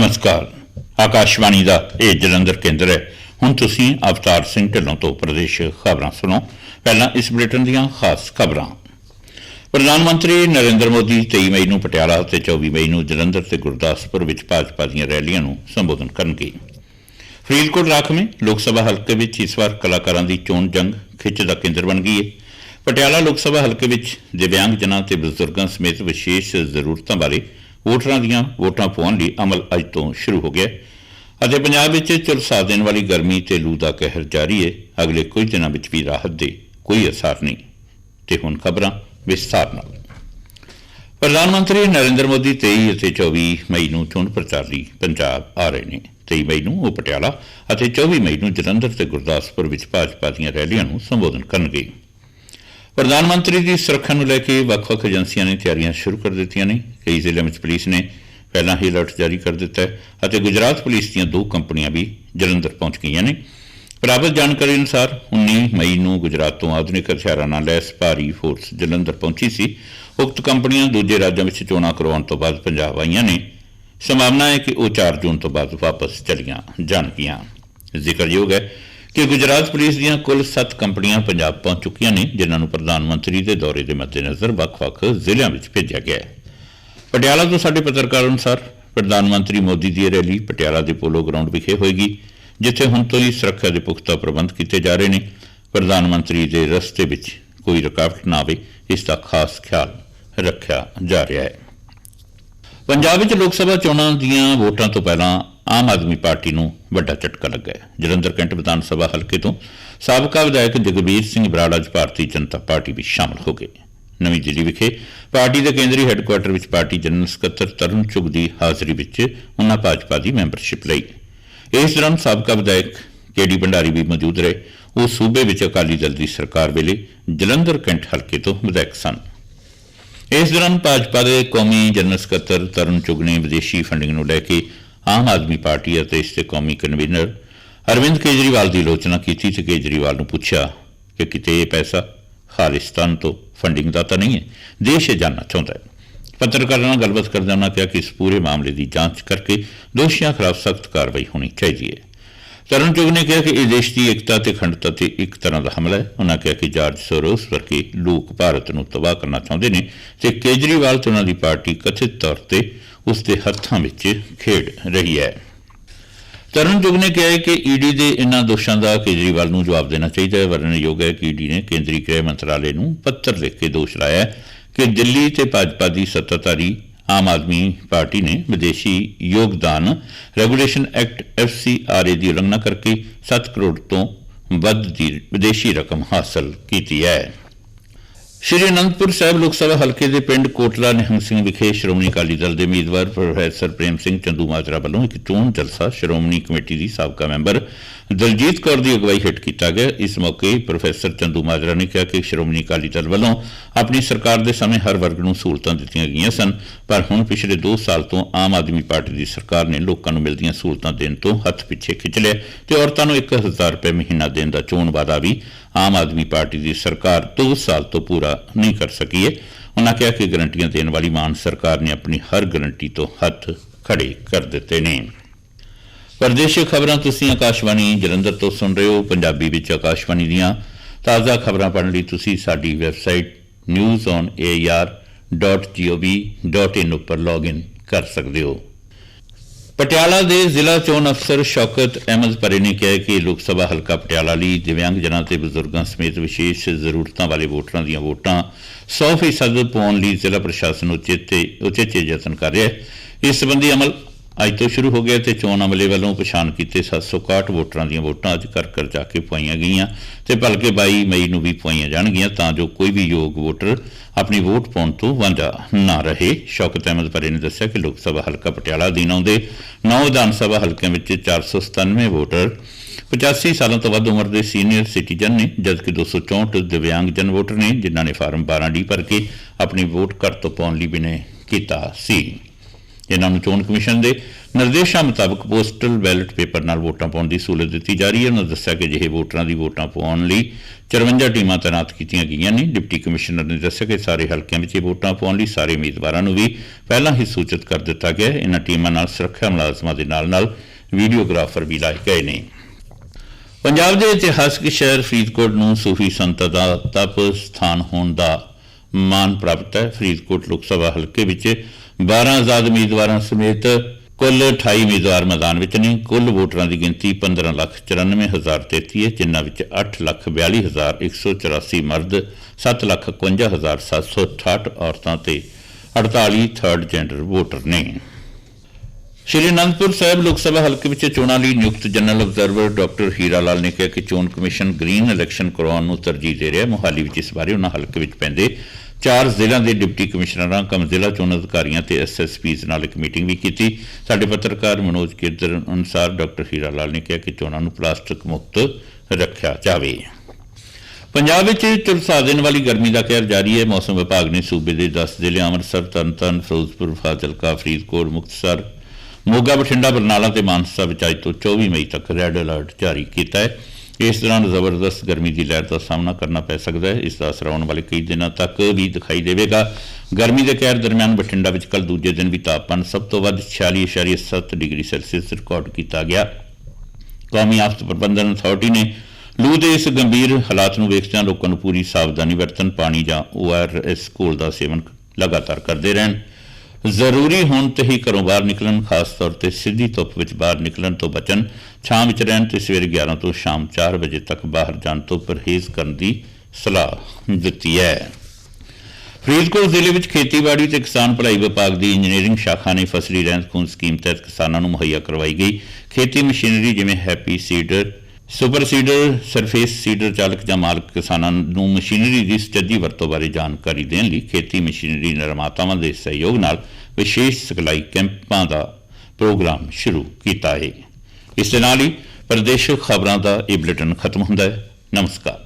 ਨਮਸਕਾਰ। ਆਕਾਸ਼ਵਾਣੀ ਦਾ ਇਹ ਜਲੰਧਰ ਕੇਂਦਰ ਹੈ। ਹੁਣ ਤੁਸੀਂ ਅਵਤਾਰ ਸਿੰਘ ਢਿੱਲੋਂ ਤੋਂ ਪ੍ਰਦੇਸ਼ ਖਬਰਾਂ ਸੁਣੋ। ਪਹਿਲਾਂ ਇਸ ਬੁਲੇਟਿਨ ਦੀਆਂ ਖਾਸ ਖਬਰਾਂ। ਪ੍ਰਧਾਨ ਮੰਤਰੀ ਨਰਿੰਦਰ ਮੋਦੀ 23 ਮਈ ਨੂੰ ਪਟਿਆਲਾ ਅਤੇ 24 ਮਈ ਨੂੰ ਜਲੰਧਰ ਤੇ ਗੁਰਦਾਸਪੁਰ ਵਿੱਚ ਭਾਜਪਾ ਦੀਆਂ ਰੈਲੀਆਂ ਨੂੰ ਸੰਬੋਧਨ ਕਰਨਗੇ। ਫਰੀਦਕੋਟ ਰਾਖਵੇਂ ਲੋਕ ਸਭਾ ਹਲਕੇ ਵਿੱਚ ਇਸ ਵਾਰ ਕਲਾਕਾਰਾਂ ਦੀ ਚੋਣ ਜੰਗ ਖਿੱਚ ਦਾ ਕੇਂਦਰ ਬਣ ਗਈ ਹੈ। ਪਟਿਆਲਾ ਲੋਕ ਸਭਾ ਹਲਕੇ ਵਿੱਚ ਦਿਵਿਆਂਗ ਜਨਾਂ ਤੇ ਬਜ਼ੁਰਗਾਂ ਸਮੇਤ ਵਿਸ਼ੇਸ਼ ਜ਼ਰੂਰਤਾਂ ਬਾਰੇ ਵੋਟਰਾਂ ਦੀਆਂ ਵੋਟਾਂ ਪਾਉਣ ਲਈ ਅਮਲ ਅੱਜ ਤੋਂ ਸ਼ੁਰੂ ਹੋ ਗਿਆ। ਅਤੇ ਪੰਜਾਬ ਵਿੱਚ ਝੁਲਸਾ ਦੇਣ ਵਾਲੀ ਗਰਮੀ ਤੇ ਲੂ ਦਾ ਕਹਿਰ ਜਾਰੀ ਹੈ ਅਗਲੇ ਕੁਝ ਦਿਨਾਂ ਵਿੱਚ ਵੀ ਰਾਹਤ ਦੇ ਕੋਈ ਅਸਰ ਨਹੀਂ। ਤੇ ਹੁਣ ਖਬਰਾਂ ਵਿਸਥਾਰ ਨਾਲ। ਪ੍ਰਧਾਨ ਮੰਤਰੀ ਨਰਿੰਦਰ ਮੋਦੀ 23 ਅਤੇ 24 ਮਈ ਨੂੰ ਚੋਣ ਪ੍ਰਚਾਰ ਲਈ ਪੰਜਾਬ ਆ ਰਹੇ ਨੇ। 23 ਮਈ ਨੂੰ ਉਹ ਪਟਿਆਲਾ ਅਤੇ 24 ਮਈ ਨੂੰ ਜਲੰਧਰ ਤੇ ਗੁਰਦਾਸਪੁਰ ਵਿੱਚ ਭਾਜਪਾ ਦੀਆਂ ਰੈਲੀਆਂ ਨੂੰ ਸੰਬੋਧਨ ਕਰਨਗੇ। ਪ੍ਰਧਾਨ ਮੰਤਰੀ ਦੀ ਸੁਰੱਖਿਆ ਨੂੰ ਲੈ ਕੇ ਵੱਖ-ਵੱਖ ਏਜੰਸੀਆਂ ਨੇ ਤਿਆਰੀਆਂ ਸ਼ੁਰੂ ਕਰ ਦਿੱਤੀਆਂ ਨੇ। ਕਈ ਜ਼ਿਲ੍ਹਿਆਂ ਵਿੱਚ ਪੁਲਿਸ ਨੇ ਪਹਿਲਾਂ ਹੀ ਅਲਰਟ ਜਾਰੀ ਕਰ ਦਿੱਤਾ ਹੈ ਅਤੇ ਗੁਜਰਾਤ ਪੁਲਿਸ ਦੀਆਂ ਦੋ ਕੰਪਨੀਆਂ ਵੀ ਜਲੰਧਰ ਪਹੁੰਚ ਗਈਆਂ ਨੇ। ਪ੍ਰਾਪਤ ਜਾਣਕਾਰੀ ਅਨੁਸਾਰ 19 ਮਈ ਨੂੰ ਗੁਜਰਾਤ ਤੋਂ ਆਧੁਨਿਕ ਹਥਿਆਰਾਂ ਨਾਲ ਲੈਸ ਭਾਰੀ ਫੋਰਸ ਜਲੰਧਰ ਪਹੁੰਚੀ ਸੀ। ਉਕਤ ਕੰਪਨੀਆਂ ਦੂਜੇ ਰਾਜਾਂ ਵਿੱਚ ਚੋਣਾਂ ਕਰਵਾਉਣ ਤੋਂ ਬਾਅਦ ਪੰਜਾਬ ਆਈਆਂ ਨੇ। ਸੰਭਾਵਨਾ ਹੈ ਕਿ ਉਹ 4 ਜੂਨ ਤੋਂ ਬਾਅਦ ਵਾਪਸ ਚਲੀਆਂ ਜਾਣਗੀਆਂ। ਜ਼ਿਕਰਯੋਗ ਹੈ ਕਿ ਗੁਜਰਾਤ ਪੁਲਿਸ ਦੀਆਂ ਕੁੱਲ 7 ਕੰਪਨੀਆਂ ਪੰਜਾਬ ਪਹੁੰਚ ਚੁੱਕੀਆਂ ਨੇ, ਜਿਨ੍ਹਾਂ ਨੂੰ ਪ੍ਰਧਾਨ ਮੰਤਰੀ ਦੇ ਦੌਰੇ ਦੇ ਮੱਦੇਨਜ਼ਰ ਵੱਖ-ਵੱਖ ਜ਼ਿਲ੍ਹਿਆਂ ਵਿੱਚ ਭੇਜਿਆ ਗਿਆ ਹੈ। ਪਟਿਆਲਾ ਤੋਂ ਸਾਡੇ ਪੱਤਰਕਾਰ ਅਨੁਸਾਰ ਪ੍ਰਧਾਨ ਮੰਤਰੀ ਮੋਦੀ ਦੀ ਇਹ ਰੈਲੀ ਪਟਿਆਲਾ ਦੇ ਪੋਲੋ ਗਰਾਊਂਡ ਵਿਖੇ ਹੋਏਗੀ, ਜਿੱਥੇ ਹੁਣ ਤੋਂ ਹੀ ਸੁਰੱਖਿਆ ਦੇ ਪੁਖਤਾ ਪ੍ਰਬੰਧ ਕੀਤੇ ਜਾ ਰਹੇ ਨੇ। ਪ੍ਰਧਾਨ ਮੰਤਰੀ ਦੇ ਰਸਤੇ ਵਿੱਚ ਕੋਈ ਰੁਕਾਵਟ ਨਾ ਆਵੇ, ਇਸ ਦਾ ਖਾਸ ਖਿਆਲ ਰੱਖਿਆ ਜਾ ਰਿਹਾ ਹੈ। ਪੰਜਾਬ ਵਿੱਚ ਲੋਕ ਸਭਾ ਚੋਣਾਂ ਦੀਆਂ ਵੋਟਾਂ ਤੋਂ ਪਹਿਲਾਂ ਆਮ ਆਦਮੀ ਪਾਰਟੀ ਨੂੰ ਵੱਡਾ ਝਟਕਾ ਲੱਗਾ ਹੈ। ਜਲੰਧਰ ਕੈਂਟ ਵਿਧਾਨ ਸਭਾ ਹਲਕੇ ਤੋਂ ਸਾਬਕਾ ਵਿਧਾਇਕ ਜਗਬੀਰ ਸਿੰਘ ਬਰਾੜ ਅੱਜ ਭਾਰਤੀ ਜਨਤਾ ਪਾਰਟੀ ਵਿੱਚ ਸ਼ਾਮਲ ਹੋ ਗਏ। ਨਵੀਂ ਦਿੱਲੀ ਵਿਖੇ ਪਾਰਟੀ ਦੇ ਕੇਂਦਰੀ ਹੈੱਡਕੁਆਰਟਰ ਵਿੱਚ ਪਾਰਟੀ ਜਨਰਲ ਸਕੱਤਰ ਤਰੁਣ ਚੁਗ ਦੀ ਹਾਜ਼ਰੀ ਵਿੱਚ ਉਹਨਾਂ ਭਾਜਪਾ ਦੀ ਮੈਂਬਰਸ਼ਿਪ ਲਈ। ਇਸ ਦੌਰਾਨ ਸਾਬਕਾ ਵਿਧਾਇਕ ਕੇਡੀ ਭੰਡਾਰੀ ਵੀ ਮੌਜੂਦ ਰਹੇ। ਉਹ ਸੂਬੇ ਵਿੱਚ ਅਕਾਲੀ ਦਲ ਦੀ ਸਰਕਾਰ ਵੇਲੇ ਜਲੰਧਰ ਕੈਂਟ ਹਲਕੇ ਤੋਂ ਵਿਧਾਇਕ ਸਨ। ਇਸ ਦੌਰਾਨ ਭਾਜਪਾ ਦੇ ਕੌਮੀ ਜਨਰਲ ਸਕੱਤਰ ਤਰੁਣ ਚੁਗ ਨੇ ਵਿਦੇਸ਼ੀ ਫੰਡਿੰਗ ਨੂੰ ਲੈ ਕੇ ਆਮ ਆਦਮੀ ਪਾਰਟੀ ਅਤੇ ਇਸ ਦੇ ਕੌਮੀ ਕਨਵੀਨਰ ਅਰਵਿੰਦ ਕੇਜਰੀਵਾਲ ਦੀ ਆਲੋਚਨਾ ਕੀਤੀ ਤੇ ਕੇਜਰੀਵਾਲ ਨੂੰ ਪੁੱਛਿਆ ਕਿ ਕਿਤੇ ਇਹ ਪੈਸਾ ਖਾਲਿਸਤਾਨ ਤੋਂ ਫੰਡਿੰਗ ਦਾ ਤਾਂ ਨਹੀਂ ਹੈ। ਦੇਸ਼ ਇਹ ਜਾਣਨਾ ਚਾਹੁੰਦਾ ਹੈ। ਪੱਤਰਕਾਰਾਂ ਨਾਲ ਗੱਲਬਾਤ ਕਰਦੇ ਉਹਨਾਂ ਕਿਹਾ ਕਿ ਇਸ ਪੂਰੇ ਮਾਮਲੇ ਦੀ ਜਾਂਚ ਕਰਕੇ ਦੋਸ਼ੀਆਂ ਖਿਲਾਫ ਸਖਤ ਕਾਰਵਾਈ ਹੋਣੀ ਚਾਹੀਦੀ ਹੈ। ਤਰਨ ਚੁਗ ਨੇ ਕਿਹਾ ਕਿ ਇਹ ਦੇਸ਼ ਦੀ ਏਕਤਾ ਤੇ ਅਖੰਡਤਾ ਤੇ ਇੱਕ ਤਰ੍ਹਾਂ ਦਾ ਹਮਲਾ ਹੈ। ਉਹਨਾਂ ਕਿਹਾ ਕਿ ਜਾਰਜ ਸੋਰੋਸ ਵਰਗੇ ਲੋਕ ਭਾਰਤ ਨੂੰ ਤਬਾਹ ਕਰਨਾ ਚਾਹੁੰਦੇ ਨੇ ਤੇ ਕੇਜਰੀਵਾਲ ਤੇ ਉਹਨਾਂ ਦੀ ਪਾਰਟੀ ਕਥਿਤ ਤੌਰ ਤੇ ਉਸ ਦੇ ਹੱਥਾਂ ਵਿੱਚ ਖੇਡ ਰਹੀ ਹੈ। ਤਰੁਣ ਚੁਗ ਨੇ ਕਿਹਾ ਹੈ ਕਿ ਈਡੀ ਦੇ ਇਨ੍ਹਾਂ ਦੋਸ਼ਾਂ ਦਾ ਕੇਜਰੀਵਾਲ ਨੂੰ ਜਵਾਬ ਦੇਣਾ ਚਾਹੀਦਾ ਹੈ। ਵਰਨਯੋਗ ਹੈ ਕਿ ਈਡੀ ਨੇ ਕੇਂਦਰੀ ਗ੍ਰਹਿ ਮੰਤਰਾਲੇ ਨੂੰ ਪੱਤਰ ਲਿਖ ਕੇ ਦੋਸ਼ ਲਾਇਆ ਹੈ ਕਿ ਦਿੱਲੀ ਤੇ ਭਾਜਪਾ ਦੀ ਸੱਤਾਧਾਰੀ ਆਮ ਆਦਮੀ ਪਾਰਟੀ ਨੇ ਵਿਦੇਸ਼ੀ ਯੋਗਦਾਨ ਰੈਗੂਲੇਸ਼ਨ ਐਕਟ ਐਫਸੀਆਰਏ ਦੀ ਉਲੰਘਣਾ ਕਰਕੇ 7 ਕਰੋੜ ਤੋਂ ਵੱਧ ਦੀ ਵਿਦੇਸ਼ੀ ਰਕਮ ਹਾਸਲ ਕੀਤੀ ਹੈ। ਸ਼੍ਰੀ ਅਨੰਦਪੁਰ ਸਾਹਿਬ ਲੋਕ ਸਭਾ ਹਲਕੇ ਦੇ ਪਿੰਡ ਕੋਟਲਾ ਨਿਹੰਗ ਸਿੰਘ ਵਿਖੇ ਸ਼੍ਰੋਮਣੀ ਅਕਾਲੀ ਦਲ ਦੇ ਉਮੀਦਵਾਰ ਪ੍ਰੋਫੈਸਰ ਪ੍ਰੇਮ ਸਿੰਘ ਚੰਦੂ ਮਾਜਰਾ ਵੱਲੋਂ ਇੱਕ ਚੋਣ ਜਲਸਾ ਸ਼੍ਰੋਮਣੀ ਕਮੇਟੀ ਦੀ ਸਾਬਕਾ ਮੈਂਬਰ ਦਲਜੀਤ ਕੌਰ ਦੀ ਅਗਵਾਈ ਹੇਠ ਕੀਤਾ ਗਿਆ। ਇਸ ਮੌਕੇ ਪ੍ਰੋਫੈਸਰ ਚੰਦੂ ਮਾਜਰਾ ਨੇ ਕਿਹਾ ਕਿ ਸ਼੍ਰੋਮਣੀ ਅਕਾਲੀ ਦਲ ਵੱਲੋਂ ਆਪਣੀ ਸਰਕਾਰ ਦੇ ਸਮੇਂ ਹਰ ਵਰਗ ਨੂੰ ਸਹੂਲਤਾਂ ਦਿੱਤੀਆਂ ਗਈਆਂ ਸਨ, ਪਰ ਹੁਣ ਪਿਛਲੇ 2 ਸਾਲ ਤੋਂ ਆਮ ਆਦਮੀ ਪਾਰਟੀ ਦੀ ਸਰਕਾਰ ਨੇ ਲੋਕਾਂ ਨੂੰ ਮਿਲਦੀਆਂ ਸਹੂਲਤਾਂ ਦੇਣ ਤੋਂ ਹੱਥ ਪਿੱਛੇ ਖਿੱਚ ਲਿਆ ਤੇ ਔਰਤਾਂ ਨੂੰ 1000 ਰੁਪਏ ਮਹੀਨਾ ਦੇਣ ਦਾ ਚੋਣ ਵਾਅਦਾ ਵੀ ਆਮ ਆਦਮੀ ਪਾਰਟੀ ਦੀ ਸਰਕਾਰ 2 ਸਾਲ ਤੋਂ ਪੂਰਾ ਨਹੀਂ ਕਰ ਸਕੀ ਹੈ। ਉਹਨਾਂ ਕਿਹਾ ਕਿ ਗਰੰਟੀਆਂ ਦੇਣ ਵਾਲੀ ਮਾਨ ਸਰਕਾਰ ਨੇ ਆਪਣੀ ਹਰ ਗਰੰਟੀ ਤੋਂ ਹੱਥ ਖੜੇ ਕਰ ਦਿੱਤੇ ਨੇ। ਪਰਦੇਸ਼ੀ ਖਬਰਾਂ ਤੁਸੀਂ ਆਕਾਸ਼ਵਾਣੀ ਜਲੰਧਰ ਤੋਂ ਸੁਣ ਰਹੇ ਹੋ, ਪੰਜਾਬੀ ਵਿੱਚ ਆਕਾਸ਼ਵਾਣੀ ਦੀਆਂ। ਤਾਜ਼ਾ ਖਬਰਾਂ ਪੜ੍ਹਨ ਲਈ ਤੁਸੀਂ ਸਾਡੀ ਵੈਬਸਾਈਟ newsonair.gov.in ਉੱਪਰ ਲੌਗਇਨ ਕਰ ਸਕਦੇ ਹੋ। ਪਟਿਆਲਾ ਦੇ ਜ਼ਿਲ੍ਹਾ ਚੋਣ ਅਫਸਰ ਸ਼ੌਕਤ ਅਹਿਮਦ ਪਰੇ ਨੇ ਕਿਹਾ ਕਿ ਲੋਕ ਸਭਾ ਹਲਕਾ ਪਟਿਆਲਾ ਲਈ ਦਿਵਿਆਂਗ ਜਨਾਂ ਤੇ ਬਜ਼ੁਰਗਾਂ ਸਮੇਤ ਵਿਸ਼ੇਸ਼ ਜ਼ਰੂਰਤਾਂ ਵਾਲੇ ਵੋਟਰਾਂ ਦੀਆਂ ਵੋਟਾਂ 100% ਪਾਉਣ ਲਈ ਜ਼ਿਲ੍ਹਾ ਪ੍ਰਸ਼ਾਸਨ ਉਚੇਤੇ ਉਚੇਚੇ ਯਤਨ ਕਰ ਰਿਹਾ ਹੈ। ਇਸ ਸੰਬੰਧੀ ਅਮਲ ਅੱਜ ਤੋਂ ਸ਼ੁਰੂ ਹੋ ਗਿਆ ਤੇ ਚੋਣ ਅਮਲੇ ਵੱਲੋਂ ਪਛਾਣ ਕੀਤੇ 761 ਵੋਟਰਾਂ ਦੀਆਂ ਵੋਟਾਂ ਅੱਜ ਘਰ ਘਰ ਜਾ ਕੇ ਪਾਈਆਂ ਗਈਆਂ ਤੇ ਭਲਕੇ 22 ਮਈ ਨੂੰ ਵੀ ਪਾਈਆਂ ਜਾਣਗੀਆਂ ਤਾਂ ਜੋ ਕੋਈ ਵੀ ਯੋਗ ਵੋਟਰ ਆਪਣੀ ਵੋਟ ਪਾਉਣ ਤੋਂ ਵਾਂਝਾ ਨਾ ਰਹੇ। ਸ਼ੌਕਤ ਅਹਿਮਦ ਪਰੇ ਨੇ ਦੱਸਿਆ ਕਿ ਲੋਕ ਸਭਾ ਹਲਕਾ ਪਟਿਆਲਾ ਅਧੀਨ ਆਉਂਦੇ 9 ਵਿਧਾਨ ਸਭਾ ਹਲਕਿਆਂ ਵਿੱਚ 497 ਵੋਟਰ 85 ਸਾਲਾਂ ਤੋਂ ਵੱਧ ਉਮਰ ਦੇ ਸੀਨੀਅਰ ਸਿਟੀਜ਼ਨ ਨੇ, ਜਦਕਿ 264 ਦਿਵਿਆਂਗਜਨ ਵੋਟਰ ਨੇ, ਜਿਨ੍ਹਾਂ ਨੇ ਫਾਰਮ 12 ਡੀ ਭਰ ਕੇ ਆਪਣੀ ਵੋਟ ਘਰ ਤੋਂ ਪਾਉਣ ਲਈ ਬਿਨੇ ਕੀਤਾ ਸੀ। ਇਹਨਾਂ ਨੂੰ ਚੋਣ ਕਮਿਸ਼ਨ ਦੇ ਨਿਰਦੇਸ਼ਾਂ ਮੁਤਾਬਕ ਪੋਸਟਲ ਬੈਲਟ ਪੇਪਰ ਨਾਲ ਵੋਟਾਂ ਪਾਉਣ ਦੀ ਸਹੂਲਤ ਦਿੱਤੀ ਜਾ ਰਹੀ ਹੈ। ਉਹਨਾਂ ਦੱਸਿਆ ਕਿ ਜਿਹੇ ਵੋਟਰਾਂ ਦੀ ਵੋਟਾਂ ਪਾਉਣ ਲਈ 54 ਟੀਮਾਂ ਤਾਇਨਾਤ ਕੀਤੀਆਂ ਗਈਆਂ ਨੇ। ਡਿਪਟੀ ਕਮਿਸ਼ਨਰ ਨੇ ਦੱਸਿਆ ਕਿ ਸਾਰੇ ਹਲਕਿਆਂ ਵਿੱਚ ਵੋਟਾਂ ਪਾਉਣ ਲਈ ਸਾਰੇ ਉਮੀਦਵਾਰਾਂ ਨੂੰ ਵੀ ਪਹਿਲਾਂ ਹੀ ਸੂਚਿਤ ਕਰ ਦਿੱਤਾ ਗਿਆ ਹੈ। ਇਹਨਾਂ ਟੀਮਾਂ ਨਾਲ ਸੁਰੱਖਿਆ ਮੁਲਾਜ਼ਮਾਂ ਦੇ ਨਾਲ-ਨਾਲ ਵੀਡੀਓਗ੍ਰਾਫਰ ਵੀ ਲਾਏ ਗਏ ਨੇ। ਪੰਜਾਬ ਦੇ ਇਤਿਹਾਸਕ ਸ਼ਹਿਰ ਫਰੀਦਕੋਟ ਨੂੰ ਸੂਫੀ ਸੰਤਾਂ ਦਾ ਤਪ ਸਥਾਨ ਹੋਣ ਦਾ ਮਾਣ ਪ੍ਰਾਪਤ ਹੈ। ਫਰੀਦਕੋਟ ਲੋਕ ਸਭਾ ਹਲਕੇ ਵਿੱਚ 12 ਆਜ਼ਾਦ ਉਮੀਦਵਾਰਾਂ ਸਮੇਤ ਕੁੱਲ 28 ਉਮੀਦਵਾਰ ਮੈਦਾਨ ਵਿੱਚ ਨੇ। ਕੁੱਲ ਵੋਟਰਾਂ ਦੀ ਗਿਣਤੀ 15,94,033 ਹੈ ਜਿਨ੍ਹਾਂ ਵਿੱਚ 8,42,184 ਮਰਦ 7,51,768 ਔਰਤਾਂ ਤੇ 48 ਥਰਡ ਜੈਂਡਰ ਵੋਟਰ ਨੇ। ਸ਼੍ਰੀ ਅਨੰਦਪੁਰ ਸਾਹਿਬ ਲੋਕ ਸਭਾ ਹਲਕੇ ਵਿੱਚ ਚੋਣਾਂ ਲਈ ਨਿਯੁਕਤ general observer doctor Hira Lal ਨੇ ਕਿਹਾ ਕਿ ਚੋਣ ਕਮਿਸ਼ਨ ਗ੍ਰੀਨ ਇਲੈਕਸ਼ਨ ਕਰਵਾਉਣ ਨੂੰ ਤਰਜੀਹ ਦੇ ਰਿਹਾ ਹੈ। ਮੋਹਾਲੀ ਵਿੱਚ ਇਸ ਬਾਰੇ ਉਹਨਾਂ ਹਲਕੇ ਵਿੱਚ ਪੈਂਦੇ ਚਾਰ ਜ਼ਿਲ੍ਹਿਆਂ ਦੇ ਡਿਪਟੀ ਕਮਿਸ਼ਨਰਾਂ, ਕਮ ਜ਼ਿਲ੍ਹਾ ਚੋਣ ਅਧਿਕਾਰੀਆਂ ਤੇ ਐਸਐਸਪੀਜ਼ ਨਾਲ ਇੱਕ ਮੀਟਿੰਗ ਵੀ ਕੀਤੀ। ਸਾਡੇ ਪੱਤਰਕਾਰ ਮਨੋਜ ਕੇਦਰ ਅਨੁਸਾਰ ਡਾਕਟਰ ਹੀਰਾ ਲਾਲ ਨੇ ਕਿਹਾ ਕਿ ਚੋਣਾਂ ਨੂੰ ਪਲਾਸਟਿਕ ਮੁਕਤ ਰੱਖਿਆ ਜਾਵੇ। ਪੰਜਾਬ ਵਿੱਚ ਝੁਲਸਾ ਦੇਣ ਵਾਲੀ ਗਰਮੀ ਦਾ ਕਹਿਰ ਜਾਰੀ ਹੈ। ਮੌਸਮ ਵਿਭਾਗ ਨੇ ਸੂਬੇ ਦੇ 10 ਜ਼ਿਲ੍ਹਿਆਂ ਅੰਮ੍ਰਿਤਸਰ, ਤਰਨਤਾਰਨ, ਫਿਰੋਜ਼ਪੁਰ, ਫਾਜ਼ਿਲਕਾ, ਫਰੀਦਕੋਟ, ਮੁਕਤਸਰ, ਮੋਗਾ, ਬਠਿੰਡਾ, ਬਰਨਾਲਾ ਤੇ ਮਾਨਸਾ ਵਿੱਚ ਅੱਜ ਤੋਂ 24 ਮਈ ਤੱਕ ਰੈੱਡ ਅਲਰਟ ਜਾਰੀ ਕੀਤਾ ਹੈ। ਇਸ ਦੌਰਾਨ ਜ਼ਬਰਦਸਤ ਗਰਮੀ ਦੀ ਲਹਿਰ ਦਾ ਸਾਹਮਣਾ ਕਰਨਾ ਪੈ ਸਕਦਾ ਹੈ। ਇਸ ਦਾ ਅਸਰ ਆਉਣ ਵਾਲੇ ਕਈ ਦਿਨਾਂ ਤੱਕ ਵੀ ਦਿਖਾਈ ਦੇਵੇਗਾ। ਗਰਮੀ ਦੇ ਕਹਿਰ ਦਰਮਿਆਨ ਬਠਿੰਡਾ ਵਿੱਚ ਕੱਲ ਦੂਜੇ ਦਿਨ ਵੀ ਤਾਪਮਾਨ ਸਭ ਤੋਂ ਵੱਧ 46.7 ਡਿਗਰੀ ਸੈਲਸੀਅਸ ਰਿਕਾਰਡ ਕੀਤਾ ਗਿਆ। ਕੌਮੀ ਆਫਤ ਪ੍ਰਬੰਧਨ ਅਥਾਰਟੀ ਨੇ ਲੂ ਦੇ ਇਸ ਗੰਭੀਰ ਹਾਲਾਤ ਨੂੰ ਵੇਖਦਿਆਂ ਲੋਕਾਂ ਨੂੰ ਪੂਰੀ ਸਾਵਧਾਨੀ ਵਰਤਣ, ਪਾਣੀ ਜਾਂ ORS ਘੋਲ ਦਾ ਸੇਵਨ ਲਗਾਤਾਰ ਕਰਦੇ ਰਹਿਣ। ਜ਼ਰੂਰੀ ਹੋਣ ਤੇ ਹੀ ਘਰੋਂ ਬਾਹਰ ਨਿਕਲਣ, ਖਾਸ ਤੌਰ ਤੇ ਸਿੱਧੀ ਧੁੱਪ ਵਿੱਚ ਬਾਹਰ ਨਿਕਲਣ ਤੋਂ ਬਚਣ ਛਾਂ ਵਿੱਚ ਰਹਿਣ ਤੇ ਸਵੇਰੇ 11 ਤੋਂ ਸ਼ਾਮ 4 ਵਜੇ ਤੱਕ ਬਾਹਰ ਜਾਣ ਤੋਂ ਪਰਹੇਜ਼ ਕਰਨ ਦੀ ਸਲਾਹ ਦਿੱਤੀ ਹੈ। ਫਰੀਦਕੋਟ ਜ਼ਿਲ੍ਹੇ ਵਿੱਚ ਖੇਤੀਬਾੜੀ ਤੇ ਕਿਸਾਨ ਭਲਾਈ ਵਿਭਾਗ ਦੀ ਇੰਜੀਨੀਅਰਿੰਗ ਸ਼ਾਖਾ ਨੇ ਫਸਲੀ ਰਹਿੰਦ ਖੂੰਦ ਸਕੀਮ ਤਹਿਤ ਕਿਸਾਨਾਂ ਨੂੰ ਮੁਹੱਈਆ ਕਰਵਾਈ ਗਈ। ਖੇਤੀ ਮਸ਼ੀਨਰੀ ਜਿਵੇਂ happy seeder super seeder, surface seeder ਚਾਲਕ ਜਾਂ ਮਾਲਕ ਕਿਸਾਨਾਂ ਨੂੰ ਮਸ਼ੀਨਰੀ ਦੀ ਸਟੱਡੀ ਵਰਤੋਂ ਬਾਰੇ ਜਾਣਕਾਰੀ ਦੇਣ ਲਈ ਖੇਤੀ ਮਸ਼ੀਨਰੀ ਨਿਰਮਾਤਾਵਾਂ ਦੇ ਸਹਿਯੋਗ ਨਾਲ ਵਿਸ਼ੇਸ਼ ਸਿਖਲਾਈ ਕੈਂਪਾਂ ਦਾ ਪ੍ਰੋਗਰਾਮ ਸ਼ੁਰੂ ਕੀਤਾ ਹੈ। ਇਸ ਦੇ ਨਾਲ ਹੀ ਪ੍ਰਦੇਸ਼ ਖਬਰਾਂ ਦਾ ਇਹ ਬੁਲੇਟਿਨ ਖਤਮ ਹੁੰਦਾ ਹੈ। ਨਮਸਕਾਰ।